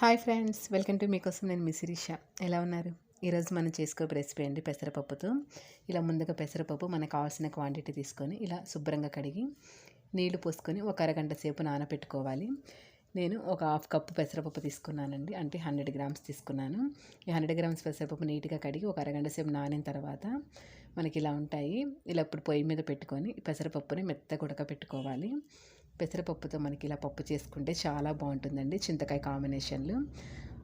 Hi friends welcome to మీకోసం నేను మీ శిరీష. ఎలా ఉన్నారు? ఈరోజు మనం చేసుకో రెసిపీ అండి పెసరపప్పుతో. ఇలా ముందుగా పెసరపప్పు మనకు కావాల్సిన క్వాంటిటీ తీసుకొని ఇలా శుభ్రంగా కడిగి నీళ్ళు పోసుకొని ఒక అరగంట సేపు నానబెట్టుకోవాలి నేను ఒక హాఫ్ కప్పు పెసరపప్పు తీసుకున్నానండి అంటే హండ్రెడ్ గ్రామ్స్ తీసుకున్నాను. ఈ హండ్రెడ్ గ్రామ్స్ పెసరపప్పు నీట్గా కడిగి ఒక అరగంట సేపు నానిన తర్వాత మనకి ఇలా ఉంటాయి. ఇలా ఇప్పుడు పొయ్యి మీద పెట్టుకొని పెసరపప్పుని మెత్తగా ఉడకపెట్టుకోవాలి. పెసరపప్పుతో మనకి ఇలా పప్పు చేసుకుంటే చాలా బాగుంటుందండి చింతకాయ కాంబినేషన్లు.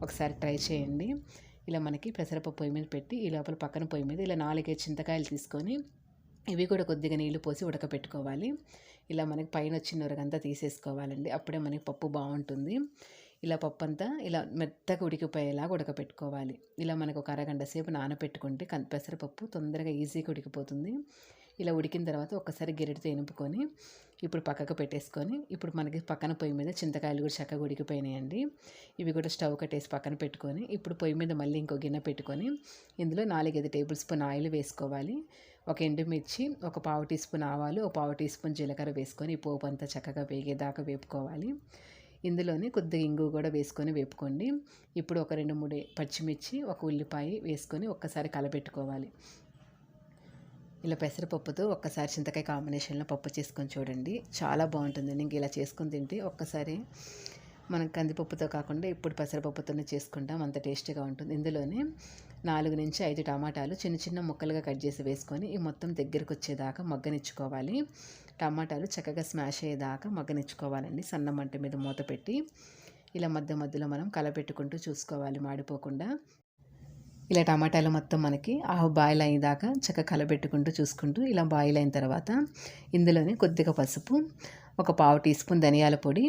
ఒకసారి ట్రై చేయండి. ఇలా మనకి పెసరపప్పు పొయ్యి మీద పెట్టి ఈ లోపల పక్కన పొయ్యి మీద ఇలా నాలుగైదు చింతకాయలు తీసుకొని ఇవి కూడా కొద్దిగా నీళ్ళు పోసి ఉడకపెట్టుకోవాలి. ఇలా మనకి పైన వచ్చిన ఉరగంతా తీసేసుకోవాలండి. అప్పుడే మనకి పప్పు బాగుంటుంది. ఇలా పప్పు అంతా ఇలా మెత్తగా ఉడికిపోయేలాగా ఉడకపెట్టుకోవాలి. ఇలా మనకు ఒక అరగంట సేపు నానపెట్టుకుంటే పెసరపప్పు తొందరగా ఈజీగా ఉడికిపోతుంది. ఇలా ఉడికిన తర్వాత ఒక్కసారి గిరెడితో ఎనుపుకొని ఇప్పుడు పక్కకు పెట్టేసుకొని ఇప్పుడు మనకి పక్కన పొయ్యి మీద చింతకాయలు కూడా చక్కగా ఉడికిపోయినాయండి. ఇవి కూడా స్టవ్ కట్టేసి పక్కన పెట్టుకొని ఇప్పుడు పొయ్యి మీద మళ్ళీ ఇంకో గిన్నె పెట్టుకొని ఇందులో నాలుగైదు టేబుల్ స్పూన్ ఆయిల్ వేసుకోవాలి. ఒక ఎండుమిర్చి ఒక పావు టీ స్పూన్ ఆవాలు ఒక పావు టీ స్పూన్ జీలకర్ర వేసుకొని పోపు అంతా చక్కగా వేగేదాకా వేపుకోవాలి. ఇందులోనే కొద్దిగా ఇంగు కూడా వేసుకొని వేపుకోండి. ఇప్పుడు ఒక రెండు మూడు పచ్చిమిర్చి ఒక ఉల్లిపాయ వేసుకొని ఒక్కసారి కలపెట్టుకోవాలి ఇలా పెసరపప్పుతో ఒక్కసారి చింతకాయ కాంబినేషన్లో పప్పు చేసుకొని చూడండి. చాలా బాగుంటుంది. ఇంక ఇలా చేసుకొని తింటే ఒక్కసారి మనం కందిపప్పుతో కాకుండా ఇప్పుడు పెసరపప్పుతోనే చేసుకుంటాం. అంత టేస్టీగా ఉంటుంది. ఇందులోనే నాలుగు నుంచి ఐదు టమాటాలు చిన్న చిన్న ముక్కలుగా కట్ చేసి వేసుకొని ఈ మొత్తం దగ్గరకు వచ్చేదాకా మగ్గనిచ్చుకోవాలి. టమాటాలు చక్కగా స్మాష్ అయ్యేదాకా మగ్గనిచ్చుకోవాలండి. సన్న మంట మీద మూత పెట్టి ఇలా మధ్య మధ్యలో మనం కలపెట్టుకుంటూ చూసుకోవాలి. మాడిపోకుండా ఇలా టమాటాలు మొత్తం మనకి హాఫ్ బాయిల్ అయ్యేదాకా చక్కగా కలబెట్టుకుంటూ చూసుకుంటూ ఇలా బాయిల్ అయిన తర్వాత ఇందులోనే కొద్దిగా పసుపు ఒక పావు టీ స్పూన్ ధనియాల పొడి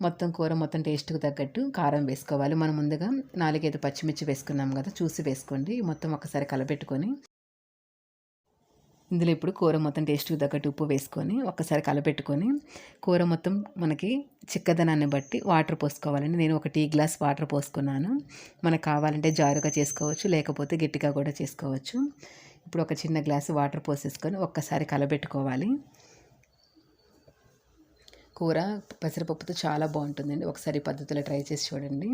మొత్తం కూర మొత్తం టేస్ట్కి తగ్గట్టు కారం వేసుకోవాలి. మనం ముందుగా నాలుగైదు పచ్చిమిర్చి వేసుకున్నాం కదా చూసి వేసుకోండి. మొత్తం ఒకసారి కలబెట్టుకొని ఇందులో ఇప్పుడు కూర మొత్తం టేస్ట్కి తగ్గట్టు ఉప్పు వేసుకొని ఒక్కసారి కలపెట్టుకొని కూర మొత్తం మనకి చిక్కదనాన్ని బట్టి వాటర్ పోసుకోవాలండి. నేను ఒక టీ గ్లాస్ వాటర్ పోసుకున్నాను. మనకు కావాలంటే జారుగా చేసుకోవచ్చు లేకపోతే గట్టిగా కూడా చేసుకోవచ్చు. ఇప్పుడు ఒక చిన్న గ్లాసు వాటర్ పోసేసుకొని ఒక్కసారి కలబెట్టుకోవాలి కూర పెసరపప్పుతో చాలా బాగుంటుందండి. ఒకసారి పద్ధతిలో ట్రై చేసి చూడండి.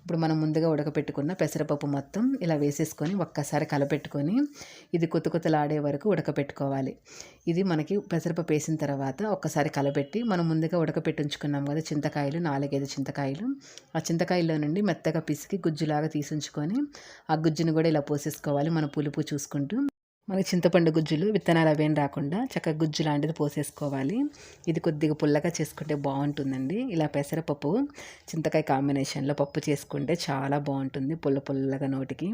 ఇప్పుడు మనం ముందుగా ఉడకపెట్టుకున్న పెసరపప్పు మొత్తం ఇలా వేసేసుకొని ఒక్కసారి కలపెట్టుకొని ఇది కొత్త కొత్తలాడే వరకు ఉడకపెట్టుకోవాలి. ఇది మనకి పెసరపప్పు వేసిన తర్వాత ఒక్కసారి కలపెట్టి మనం ముందుగా ఉడకపెట్టించుకున్నాం కదా చింతకాయలు నాలుగైదు చింతకాయలు. ఆ చింతకాయల్లో నుండి మెత్తగా పిసికి గుజ్జులాగా తీసుంచుకొని ఆ గుజ్జును కూడా ఇలా పోసేసుకోవాలి. మన పులుపు చూసుకుంటూ మనకి చింతపండు గుజ్జులు విత్తనాలు అవేం రాకుండా చక్కగా గుజ్జు లాంటిది పోసేసుకోవాలి. ఇది కొద్దిగా పుల్లగా చేసుకుంటే బాగుంటుందండి. ఇలా పెసరపప్పు చింతకాయ కాంబినేషన్లో పప్పు చేసుకుంటే చాలా బాగుంటుంది పుల్ల పుల్లగా నోటికి.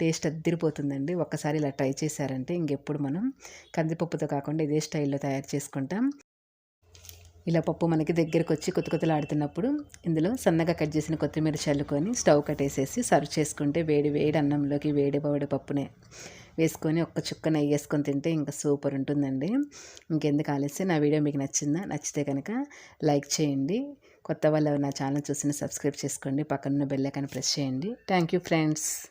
టేస్ట్ అద్దరిపోతుందండి. ఒక్కసారి ఇలా ట్రై చేశారంటే ఇంకెప్పుడు మనం కందిపప్పుతో కాకుండా ఇదే స్టైల్లో తయారు చేసుకుంటాం. ఇలా పప్పు మనకి దగ్గరకు వచ్చి కొత్త కొత్తలాడుతున్నప్పుడు ఇందులో సన్నగా కట్ చేసిన కొత్తిమీర చల్లుకొని స్టవ్ కట్టేసేసి సర్వ్ చేసుకుంటే వేడి వేడి అన్నంలోకి వేడి పౌడి పప్పునే వేసుకొని ఒక్క చుక్క నెయ్యి వేసుకొని తింటే ఇంకా సూపర్ ఉంటుందండి. ఇంకెందుకు ఆలస్యం? నా వీడియో మీకు నచ్చిందా? నచ్చితే కనుక లైక్ చేయండి. కొత్త వాళ్ళు నా ఛానల్ చూసిన సబ్స్క్రైబ్ చేసుకోండి. పక్కన బెల్లైకాన్ని ప్రెస్ చేయండి. Thank you friends.